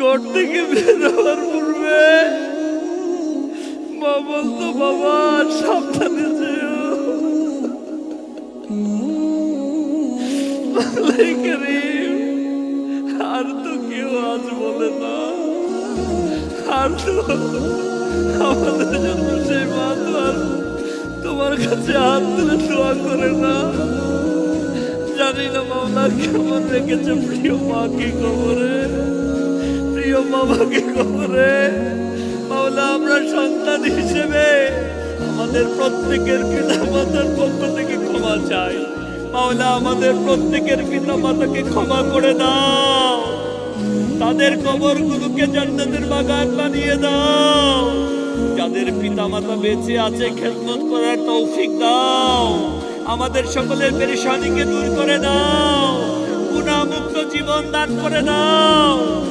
ঘর থেকে বের হওয়ার পূর্বে মা বলতো বাবা সাবধানে যেও। আর তো কেউ আজ বলে না। আর তো আমাদের জন্য সেই মা তো আর তোমার কাছে হাত তুলে দোয়া করে না। জানি না মাওলা কেমন রেখেছে প্রিয় মাকে কবরে। বাবাকে কবরে। মাওলা, আমরা সন্তান হিসেবে আমাদের প্রত্যেকের পিতা মাতার পক্ষ থেকে ক্ষমা চাই। মাওলা, আমাদের প্রত্যেকের পিতা মাতাকে ক্ষমা করে দাও। তাদের কবরগুলোকে জান্নাতের বাগান বানিয়ে দাও। যাদের পিতা মাতা বেঁচে আছে, খেদমত করার তৌফিক দাও। আমাদের সকলের পেরেশানিকে দূর করে দাও। গুণামুক্ত জীবন দান করে দাও।